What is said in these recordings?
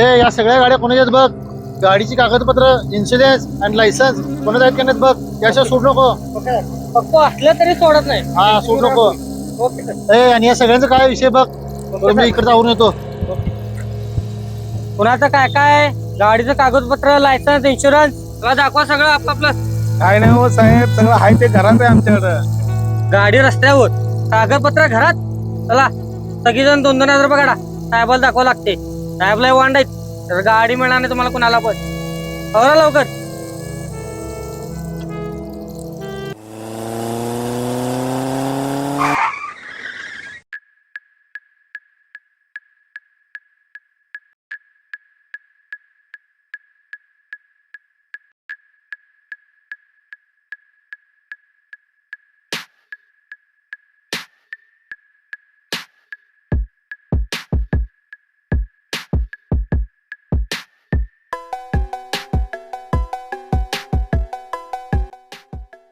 ए या सगळ्या गाड्या कोणाच्याच बघ? गाडीची कागदपत्र इन्शुरन्स आणि लायसन्स कोणाच्या आहेत का नाहीत बघ? त्याशिवाय सोड नको. पप्पो असलं तरी सोडत नाही. हा सोड नको. ओके. सर ए आणि या सगळ्यांचा काय विषय बघ? तो मी इकडे जाऊन येतो. कुणाचं काय काय? गाडीचं कागदपत्र लायसन्स इन्शुरन्स मला दाखवा सगळं आपापलं. काय नाही हो साहेब सगळं आहे ते घरात आहे आमच्याकडं. गाडी रस्त्यावर. कागदपत्र घरात. चला सगळीजण दोन दोन हजार रुपये काढा. साहेबाला दाखवा लागते. साहेबला वांड आहेत. तर गाडी मिळणार नाही तुम्हाला कुणाला पण. आवरा लवकर.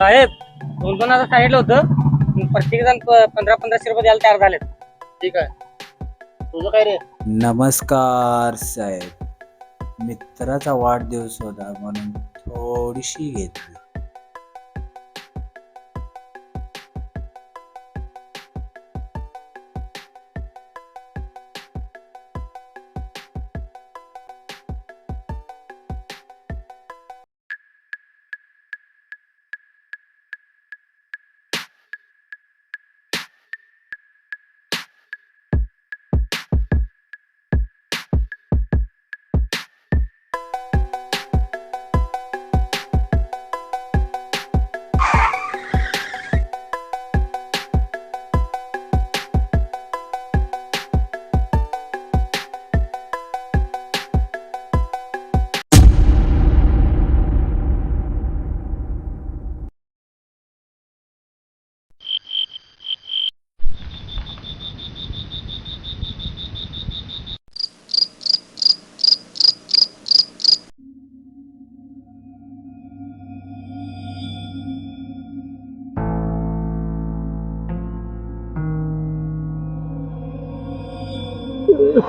साहेब दोन दोन हजार सांगितलं होतं. प्रत्येक जण पंधरा पंधराशे रुपये द्यायला तयार झालेत. ठीक आहे. तुझं काय रे? नमस्कार साहेब. मित्राचा वाढदिवस होता म्हणून थोडीशी घेतली.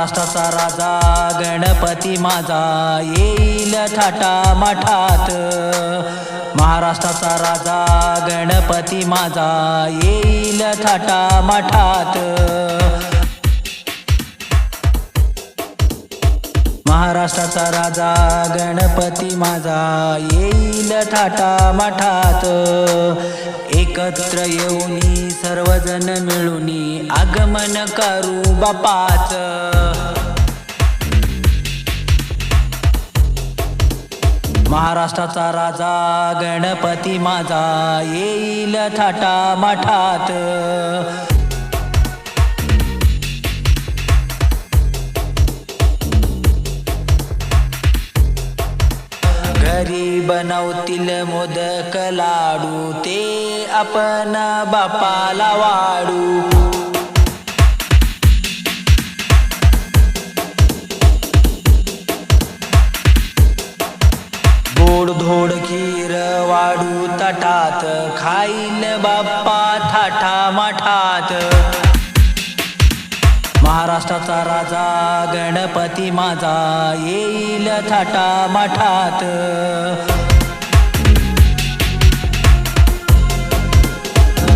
महाराष्ट्राचा राजा गणपती माझा. येईल थाटा मठात. महाराष्ट्राचा राजा गणपती माझा. येईल थाटा मठात. महाराष्ट्राचा राजा गणपती माझा. येईल थाटा मठात. एकत्र येऊनी सर्वजण मिळूनी आगमन करू बापाच महाराष्ट्राचा राजा गणपती माझा येईल थाटा मठात. घरी बनवतील मोदक लाडू ते आपण बापाला वाडू ताटात खाईल बाप्पा थाटा माठात. महाराष्ट्राचा राजा गणपती माझा येईल थाटा माठात.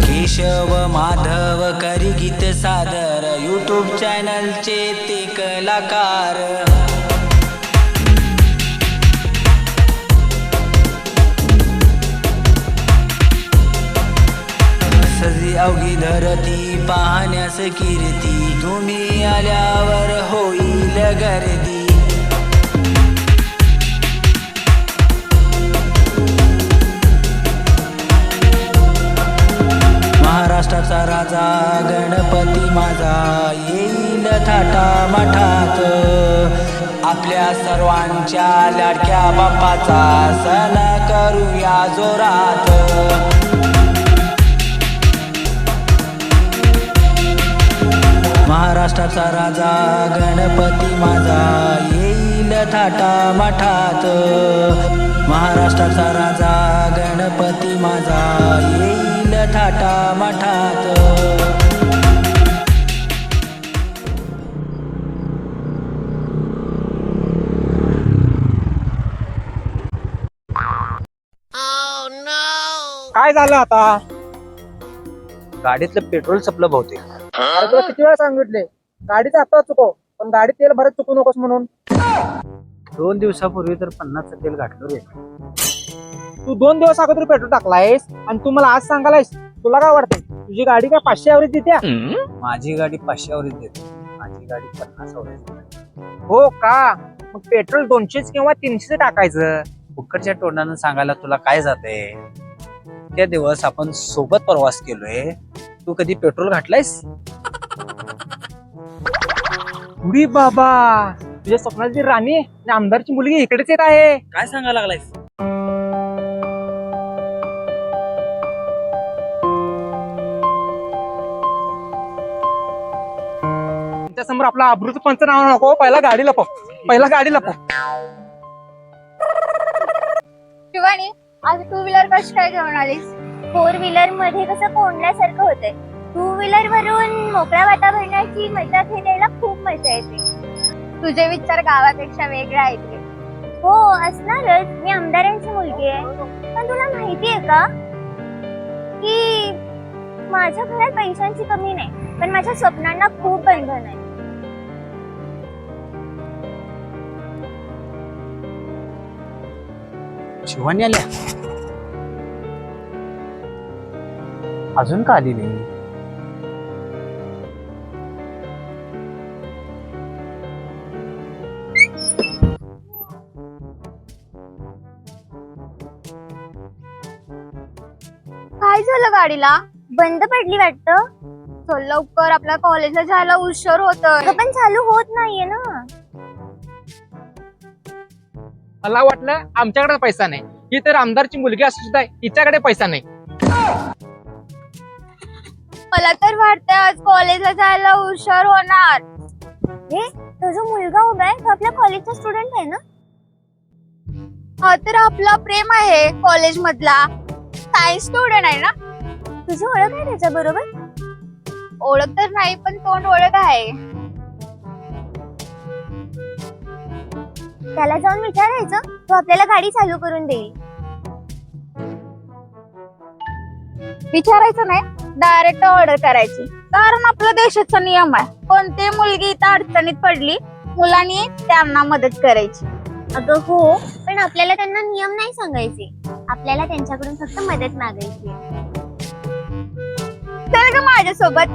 केशव माधव करी गीत सादर यूट्यूब चॅनलचे ते कलाकार. अवघी धरती पाहण्यास कीर्ती. तुम्ही आल्यावर होईल गर्दी. महाराष्ट्राचा राजा गणपती माझा. येईल थाटा मठात. आपल्या सर्वांच्या लाडक्या बाप्पाचा सण करूया जोरात. महाराष्ट्राचा राजा गणपती माझा. येईल थाटा माठात. महाराष्ट्राचा राजा गणपती माझा. येईल थाटा माठात. काय झालं आता? गाडीतलं पेट्रोल संपलं बहुतेक. अरे तुला किती वेळा सांगितले? गाडीचा आता चुकव पण गाडी तेल भरत चुकू नकोस म्हणून. दोन दिवसापूर्वी तर पन्नासचं तेल घातलं रे. तू दोन दिवस अगोदर पेट्रोल टाकलायस आणि तू मला आज सांगालायस तुला काय वाटतंय? तुझी गाडी काय पाचशे ॲव्हरेज देत्या? माझी गाडी पाचशेवरच देते. माझी गाडी पन्नासावरच देते. हो का? मग पेट्रोल दोनशेच किंवा तीनशेच टाकायचं. फुकटच्या तोंडानं सांगायला तुला काय जाते त्या दिवस आपण सोबत प्रवास केलोय. तू कधी पेट्रोल घातलायस? उडी बाबा तुझ्या स्वप्नाची राणी आणि आमदारची मुलगी इकडेच येत आहे. काय सांगायला लागलायस? त्या समोर आपला अब्रूच पंचनामा नको पहिला गाडी लपव पहिला गाडी लपव. शिवानी आज टू व्हीलर कशी काय घेऊन आलीस? फोर व्हीलरमध्ये कसं कोंडल्यासारखं होतंय. टू व्हीलर वरून मोकळ्या वातावरणाची मजा घेण्याला खूप मजा येते. तुझे विचार गावापेक्षा वेगळे आहेत हो असणारच. मी आमदारांची मुलगी आहे. पण तुला माहिती आहे का? की माझ्या घरात पैशांची कमी नाही पण माझ्या स्वप्नांना खूप बंधन आहे. शिवानी आल्या? अजून का आली नाही? काय झालं गाडीला? बंद पडली वाटतं? चल लवकर आपल्या कॉलेजला जायला उशीर होत पण चालू होत नाहीये ना. मला वाटलं आमच्याकडे पैसा नाही. ही तर आमदारची मुलगी असू सुद्धा हिच्याकडे पैसा नाही. मला तर वाटतंय आज कॉलेजला जायला हुशार होणार. हे तुझा मुलगा उभा आहे? तो आपल्या कॉलेजचा स्टुडंट आहे ना? हा तर आपला प्रेम आहे कॉलेज मधला. सायन्स स्टुडंट आहे ना? तुझी ओळख आहे त्याच्या बरोबर ओळख तर नाही पण तोंड ओळख आहे. त्याला जाऊन विचारायचं तो आपल्याला गाडी चालू करून देईल. विचारायचं नाही डायरेक्ट ऑर्डर करायची. कारण आपल्या देशाचा नियम आहे. कोणती मुलगी इथं अडचणीत पडली मुलांनी त्यांना मदत करायची. अगं हो पण आपल्याला त्यांना नियम नाही सांगायचे. आपल्याला त्यांच्याकडून फक्त मदत मागायची चल ग माझ्यासोबत.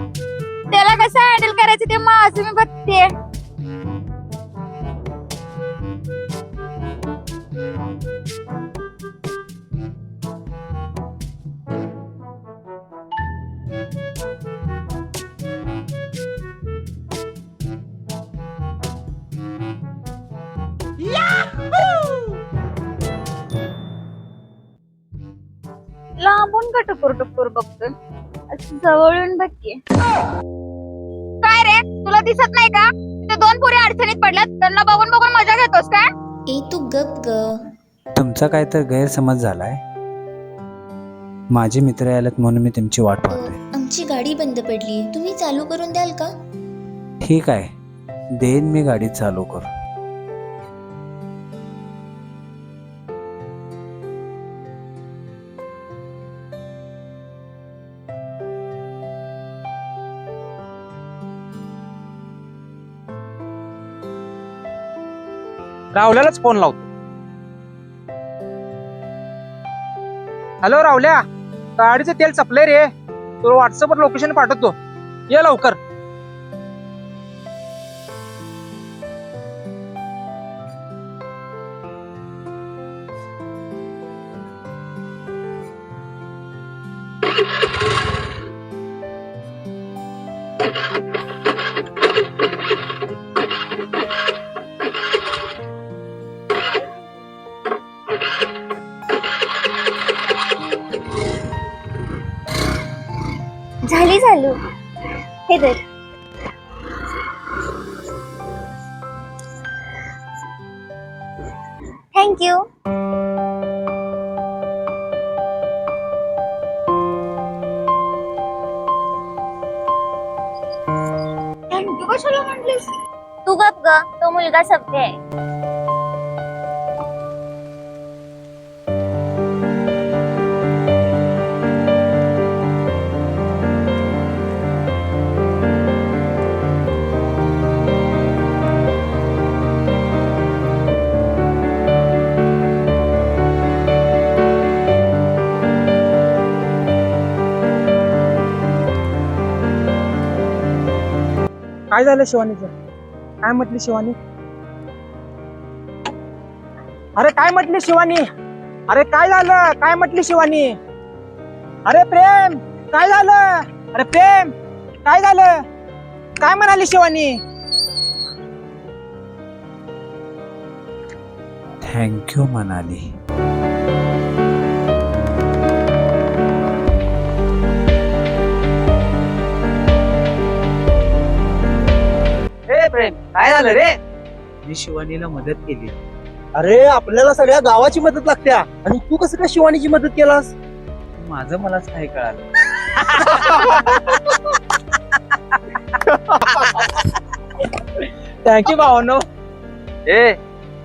त्याला कसं हँडल करायचं ते माझं मी बघते. जवळून बघते काय रे? तुला दिसत नाही का? ते दोन पुरी अडचणीत पडल्यात. त्यांना बघून बघून मजा घेतोस काय? ए तू गप ग. तुमचा काय तर गैरसमज झालाय? माझे मित्र आलेत म्हणून मी तुमची वाट पाहतोय. आमची गाडी बंद पडली. तुम्ही चालू करून द्याल का? ठीक आहे. देईन मी गाडी चालू कर रावल्यालाच फोन लावतो. हॅलो रावल्या गाडीचं तेल संपलंय रे. तुला व्हॉट्सअपवर लोकेशन पाठवतो. ये लवकर. झाली चालू हे तर थँक्यू थँक्यू कशाला म्हटलीस तू गप ग तो मुलगा सभ्य आहे. काय झालं शिवानीचं काय म्हटली शिवानी? अरे काय म्हटली शिवानी? अरे काय झालं? काय म्हटली शिवानी? अरे प्रेम काय झालं? अरे प्रेम काय झालं? काय म्हणाली शिवानी? थँक्यू म्हणाली काय झालं रे? मी शिवानीला मदत केली. अरे आपल्याला सगळ्या गावाची मदत लागते आणि तू कसं काय शिवानीची मदत केलास? माझं मलाच काय कळालं? थँक्यू भावनो. ए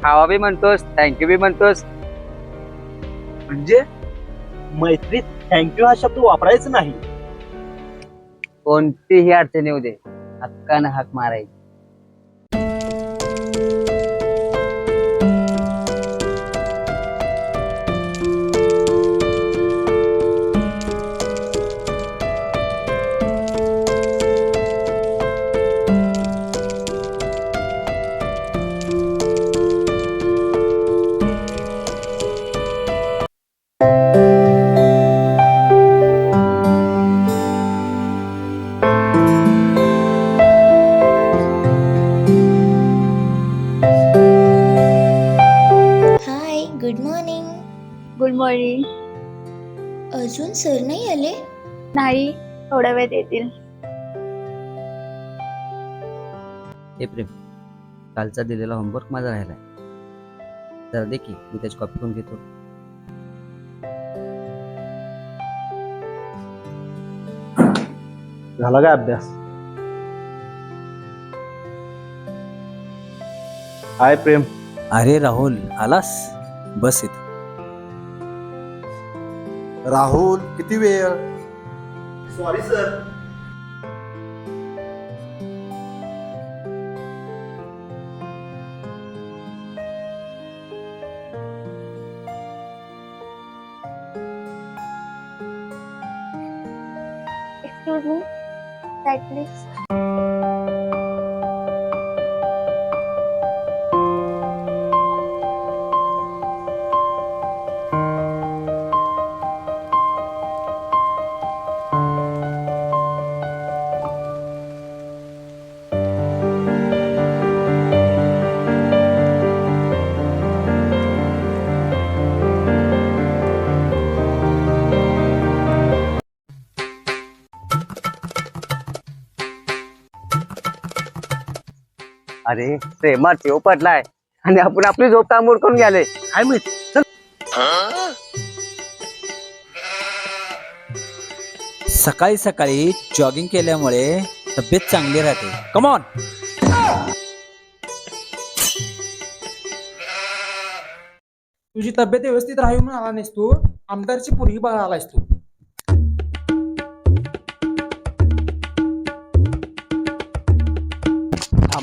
खावा बी म्हणतोस थँक्यू बी म्हणतोस. म्हणजे? मैत्रीत थँक्यू हा शब्द वापरायचा नाही. कोणतीही अडचण येऊ दे. हक्कानं हाक मारायची. थोडा वेळ येतील हे प्रेम कालचा दिलेला होमवर्क माझा राहिलाय. जरा दे की मी त्याची कॉपी करून घेतो. झाला काय अभ्यास? हाय प्रेम. अरे राहुल आलास? बस इथं. राहुल किती वेळ? सॉरी सर एक्सक्यूज अरे प्रेमात ठेव पडलाय. आणि आपण आपली झोप तांबूड करून गेले काय माहीत? सकाळी सकाळी जॉगिंग केल्यामुळे तब्येत चांगली राहते. कमॉन तुझी तब्येत व्यवस्थित राहावी म्हणून आला नाहीस तू? आमदारची पोरगी बघा आलायस तू.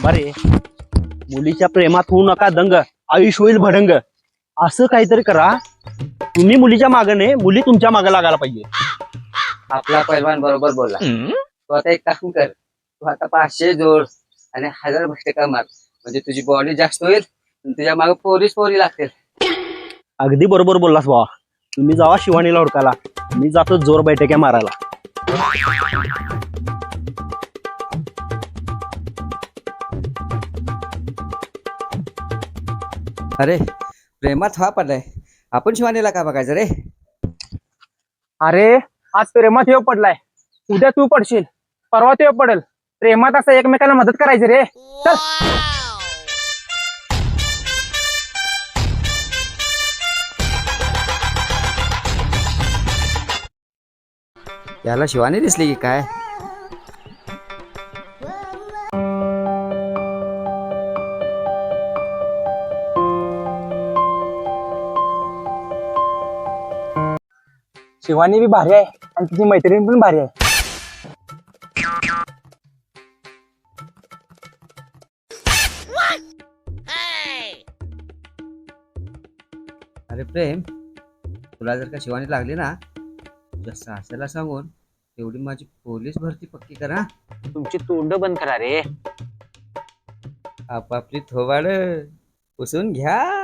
थांबा रे मुलीच्या प्रेमात होऊ नका दंग आयुष्य होईल भडंग. असं काहीतरी करा. तुम्ही मुलीच्या मागे नाही मुली तुमच्या मागे लागायला पाहिजे. आपला पैलवान बरोबर बोलला. तू आता एक काम कर तू आता पाचशे जोड आणि हजार भटका मार. म्हणजे तुझी बॉडी जास्त होईल तुझ्या मागे पोलीस पोरी लागतील. अगदी बरोबर बोललास बाबा तुम्ही जावा शिवानीला हुडकाला मी जातो जोर बैठक्या मारायला. अरे प्रेमात हा पडलाय. आपण शिवानीला का बघायचं रे? अरे आज प्रेमात येऊ पडलाय. उद्या तू पडशील. परवा ते पडेल. प्रेमात असं एकमेकाला मदत करायची रे. चल. याला शिवानी दिसली की काय? शिवानी बी भारी आहे आणि तिची मैत्रीण पण भारी आहे. अरे प्रेम तुला जर का शिवानी लागली ना तुझ्या सासऱ्याला सांगून तेवढी माझी पोलीस भरती पक्की करा तुमची तोंड बंद करा रे. आपापली थोबाड पुसून घ्या.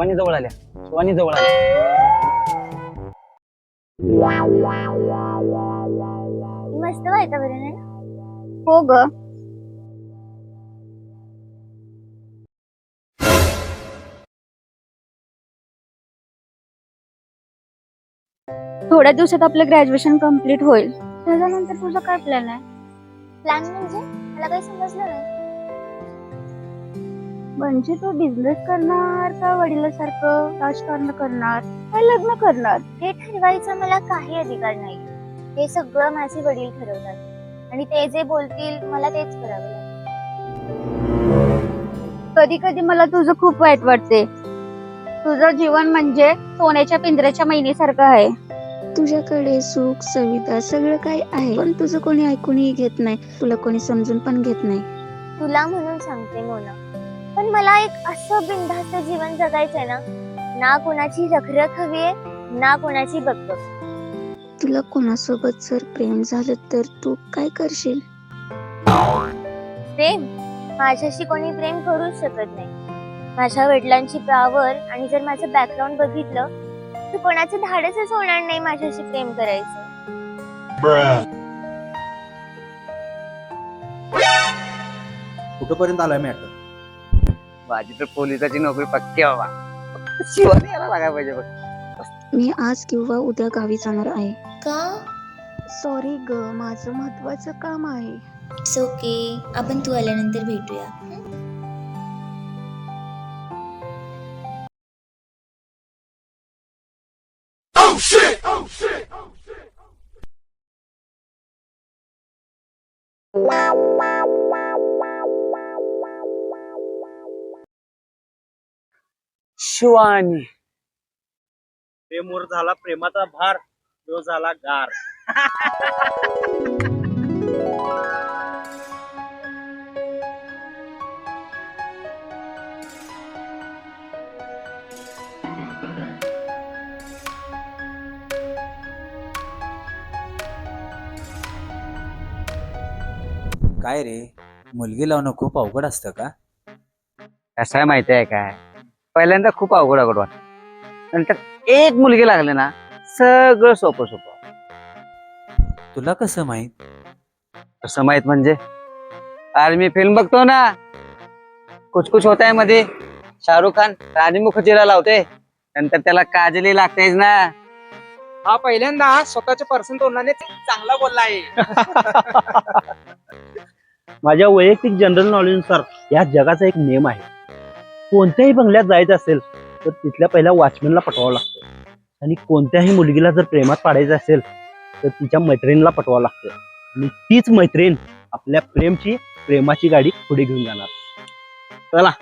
शिवानी जवळ आल्या. शिवानी जवळ आल्या. मस्त आहे ना हो ग. थोड्या दिवसात आपलं ग्रॅज्युएशन कंप्लीट होईल. त्याच्यानंतर तुझा काय प्लॅन आहे? प्लॅन म्हणजे? मला काही समजलं नाही. म्हणजे तू बिझनेस करणार का वडिलासारखं राजकारण करणार का लग्न करणार? हे ठरवायचा मला काही अधिकार नाही. हे सगळं माझे वडील ठरवतात. आणि ते जे बोलतील मला तेच करावं कधी कधी मला तुझं खूप वाईट वाटते. तुझं जीवन म्हणजे सोन्याच्या पिंजऱ्याच्या महिनेसारखं आहे. तुझ्याकडे सुख सुविधा सगळं काही आहे. पण तुझं कोणी ऐकूनही घेत नाही. तुला कोणी समजून पण घेत नाही. तुला म्हणून सांगते मोना. पण मला एक असं बिनधास्त जीवन जगायचंय ना ना कोणाची रखरख हवी आहे ना कोणाची बकबक तुला कोणासोबत जर प्रेम झालं तर तू काय करशील? प्रेम? माझ्याशी कोणी प्रेम करूच शकत नाही. माझ्या वडिलांची पावर आणि जर माझं बॅकग्राऊंड बघितलं तर कोणाचं धाडसच होणार नाही माझ्याशी प्रेम करायचं. कुठपर्यंत आलाय मॅटर माझी तर पोलिसाची नोकरी पक्की हवा शिवानी याला लागायला पाहिजे बघ. मी आज किंवा उद्या गावी जाणार आहे. का? सॉरी ग माझं महत्वाचं काम आहे. इट्स ओके आपण तू आल्यानंतर भेटूया. शिवानी. प्रेमवर झाला प्रेमाचा भार तो झाला गार. काय रे मुलगी लावणं खूप अवघड असतं का? कसं आहे माहिती आहे काय? पहिल्यांदा खूप अवघड अवघड वाटत नंतर एक मुलगी लागली ना सगळं सोपं सोपं. तुला कसं माहीत? कसं माहीत म्हणजे? अरे मी फिल्म बघतो ना. कुछ कुछ होत आहे मध्ये. शाहरुख खान राणी मुखर्जीला लावते. नंतर त्याला काजली लागतेच ना. हा पहिल्यांदा स्वतःच्या पर्सन तोंडाने चांगला बोलला आहे. माझ्या वैयक्तिक जनरल नॉलेजनुसार या जगाचा एक नियम आहे. कोणत्याही बंगल्यात जायचं असेल तर तिथल्या पहिल्या वॉचमॅनला पटवावं लागतं. आणि कोणत्याही मुलगीला जर प्रेमात पाडायचं असेल तर तिच्या मैत्रिणीला पटवावं लागतं. आणि तीच मैत्रीण आपल्या प्रेमची प्रेमाची गाडी पुढे घेऊन जाणार.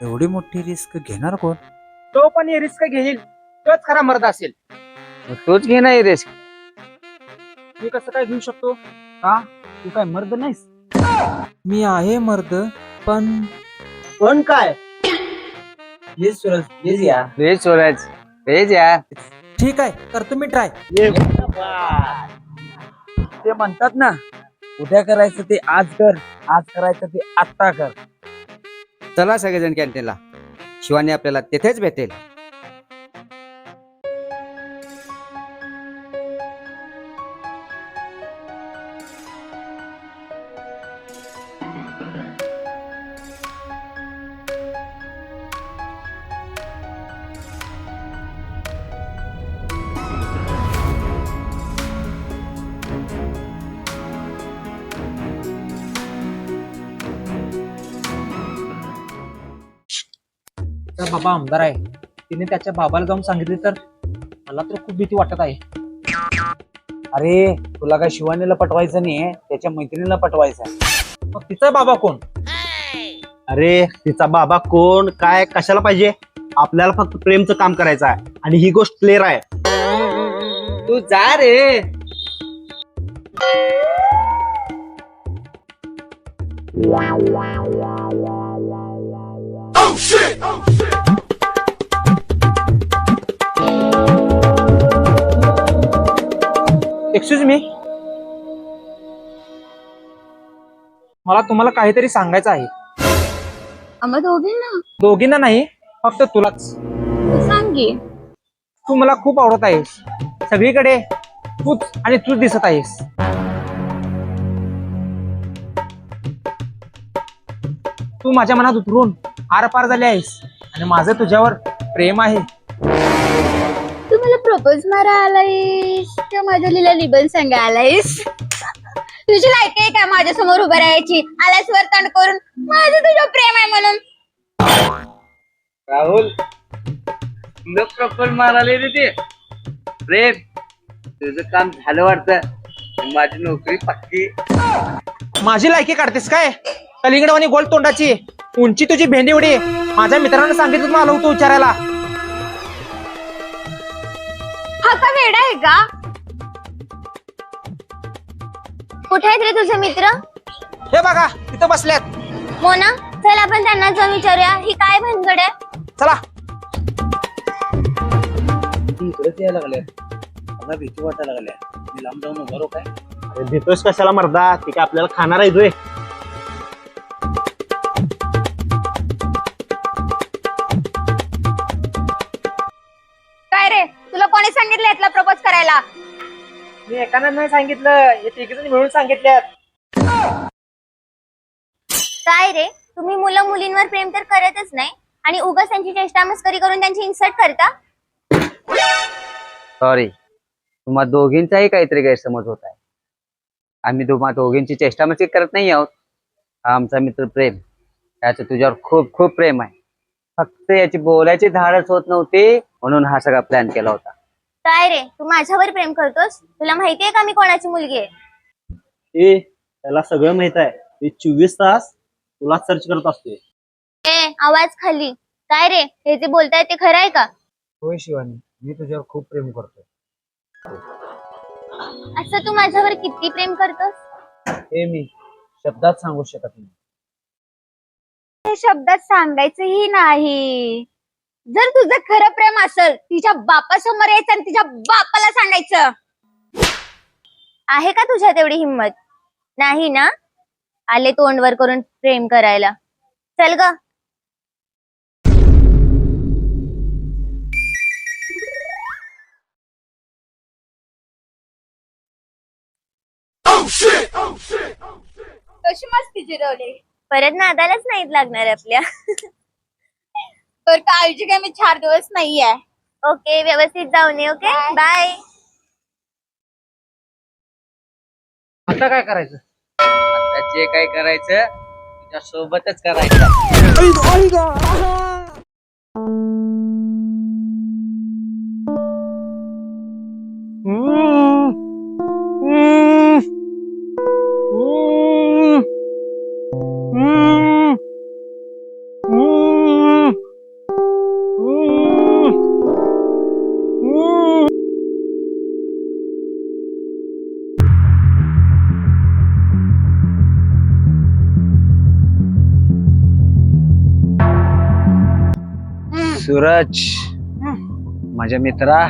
एवढी मोठी रिस्क घेणार कोण? तो पण हे रिस्क घेईल. तोच खरा मर्द असेल. मग तूच घे ना रिस्क मी कसं काय घेऊ शकतो? तू काय मर्द नाहीस? मी आहे मर्द पण पण काय? प्लीज सूरज प्लीज या भेज स्वराज भेज यार ठीक आहे करतो मी ट्राय ते म्हणतात ना उद्या करायचं ते आज कर आज करायचं ते आत्ता कर. चला सगळेजण कॅन्टीनला शिवानी आपल्याला तिथेच भेटेल. बाबा आमदार आहे. तिने त्याच्या बाबाला जाऊन सांगितले तर मला तर खूप भीती वाटत आहे. अरे तुला काय शिवानीला पटवायचं नाहीये त्याच्या मैत्रिणीला पटवायचं आहे. मग तिचा बाबा कोण? अरे तिचा बाबा कोण? काय कशाला पाहिजे? आपल्याला फक्त प्रेमचं काम करायचं आहे आणि ही गोष्ट क्लिअर आहे. तू जा रे. एक्सक्यूज मी मला तुम्हाला काहीतरी सांगायचं आहे. आम्हा दोघींना? दोघींना नाही फक्त तुलाच. सांग की. तू मला खूप आवडत आहेस. सगळीकडे तूच आणि तूच दिसत आहेस. तू माझ्या मनात उतरून आरपार झाली आहेस आणि माझं तुझ्यावर प्रेम आहे. प्रपोज मारा आलायस. का माझ्या लिला लिबल सांगा आलायस. तुझी लायक आहे का माझ्यासमोर उभं राहायची? आलास वर तण करून. माझं तुझं प्रेम आहे म्हणून. राहुल न प्रपोज माराले रे ते. प्रेम तुझं काम झालं वाटतं. माझी नोकरी पक्की. माझी लायकी काढतेस काय? कलिंगड आणि गोल तोंडाची उंची तुझी भेंडी उडी. माझ्या मित्रांना सांगितलं आलो होतो विचारायला. हा का वेडा आहे का? कुठे आहेत रे तुझे मित्र? हे बघा तिथं बसल्यात मोना चल आपण त्यांना जाऊन विचारूया. ही काय भानगड आहे? चला. ती इकडेच यायला लागल्या मला भीती वाटायला लागल्या. मी लांब जाऊन उभा राहू काय? अरे कशाला मर्दा? ती काय आपल्याला खाणार आहे तुय कोणी सांगितलं यातला प्रपोज करायला? मी एकानं नाही सांगितलं हे तिघजण मिळून सांगितल्यात. काय रे? तुम्ही मुलं मुलींवर प्रेम तर करतच नाही. आणि उगाच त्यांची चेष्टा मस्करी करून त्यांची इन्सर्ट करता? सॉरी तुम्हा दोघींचाही काहीतरी गैरसमज होत आहे. आम्ही तुम्हा दोघींची चेष्टा मस्ती करत नाही आहोत. हा आमचा मित्र प्रेम. त्याचं तुझ्यावर खूप खूप प्रेम आहे. फक्त याची बोलायची धाडच होत नव्हती म्हणून हा सगळा प्लॅन केला होता. काय रे? तू माझ्यावर प्रेम करतोस? तुला माहितीये का मी कोणाची मुलगी आहे? ए त्याला सगळं माहीत आहे. ते चोवीस तास तुला सर्च करत असतोय. ए आवाज खाली. काय रे? हे जे बोलतायत ते खरं आहे का? होय शिवानी मी तुझ्यावर खूप प्रेम करतोय. असं तू माझ्यावर किती प्रेम करतोस? हे मी शब्दात सांगू शकत नाही. हे शब्दात सांगायचंही नाही. जर तुझं खरं प्रेम असेल तिच्या बापासमोर यायचं आणि तिच्या बापाला सांगायचं. आहे का तुझ्या तेवढी हिंमत? नाही ना? आले तोंडवर करून प्रेम करायला. चल ग. कशी मस्ती जिरवली? परत नादालाच नाहीत लागणार आपल्या. तर काळजी काय मी चार दिवस नाहीये. ओके व्यवस्थित जाऊन ये ओके? बाय आता काय करायचं? आता जे काय करायचं तुझ्या सोबतच करायचं. सूरज माझ्या मित्रा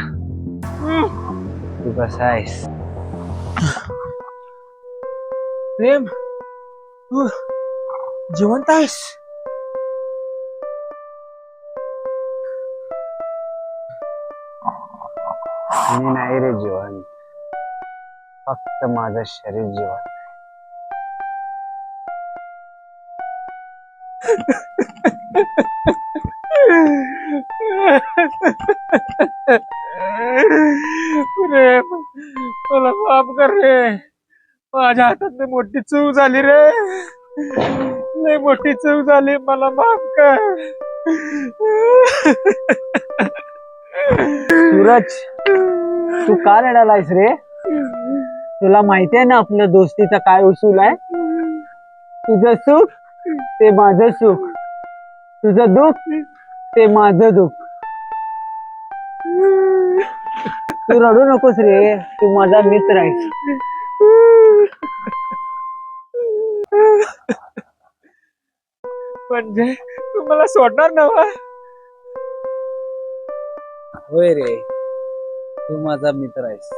तू कसा आहेस? प्रेम तू जिवंत आहेस? मी नाही रे जीवन फक्त माझं शरीर जीवन रे मला माफ कर रे. माझ्या हातात मोठी चूक झाली रे. लय मोठी चूक झाली मला माफ कर. सूरज तू का रडालायस रे? तुला माहिती आहे ना आपल्या दोस्तीचा काय उसूल आहे? तुझं सुख ते माझं सुख. तुझं दुःख ते माझं दुःख. तू रडू नकोस रे तू माझा मित्र आहेस. म्हणजे तू मला सोडणार नव्हा होय रे तू माझा मित्र आहेस.